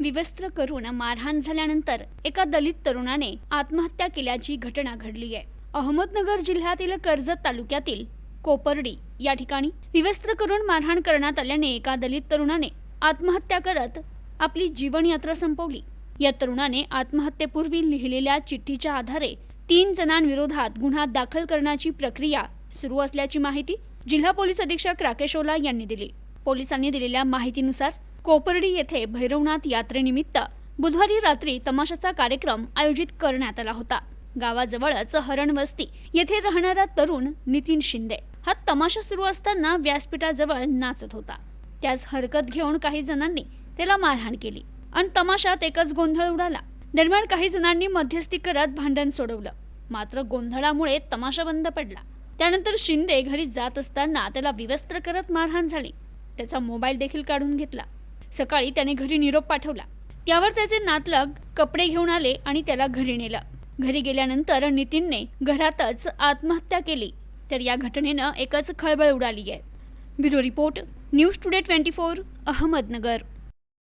विवस्त्र करून मारहाण झाल्यानंतर एका दलित तरुणाने आत्महत्या केल्याची घटना घडली आहे. अहमदनगर जिल्ह्यातील कर्जत तालुक्यातील कोपर्डी या ठिकाणी विवस्त्र करून मारहाण करण्यात आल्याने एका दलित तरुणाने आत्महत्या करत आपली जीवनयात्रा संपवली. या तरुणाने आत्महत्येपूर्वी लिहिलेल्या चिठ्ठीच्या आधारे तीन जणांविरोधात गुन्हा दाखल करण्याची प्रक्रिया सुरू असल्याची माहिती जिल्हा पोलीस अधीक्षक राकेश ओला यांनी दिली. पोलिसांनी दिलेल्या माहितीनुसार कोपर्डी येथे भैरवनाथ यात्रेनिमित्त बुधवारी रात्री तमाशाचा कार्यक्रम आयोजित करण्यात आला होता. गावाजवळच हरणवस्ती येथे राहणारा तरुण नितीन शिंदे हा तमाशा सुरू असताना व्यासपीठाजवळ नाचत होता. त्यास हरकत घेऊन काही जणांनी त्याला मारहाण केली आणि तमाशात एकच गोंधळ उडाला. दरम्यान काही जणांनी मध्यस्थी करत भांडण सोडवलं. मात्र गोंधळामुळे तमाशा बंद पडला. त्यानंतर शिंदे घरी जात असताना त्याला विवस्त्र करत मारहाण झाली. त्याचा मोबाईल देखील काढून घेतला. सकाळी त्याने घरी निरोप पाठवला. त्यावर त्याचे नातलग कपडे घेऊन आले आणि त्याला घरी नेलं. घरी गेल्यानंतर नितीनने घरातच आत्महत्या केली. तर या घटनेनं एकच खळबळ उडाली आहे bureau report news today twenty four Ahmednagar.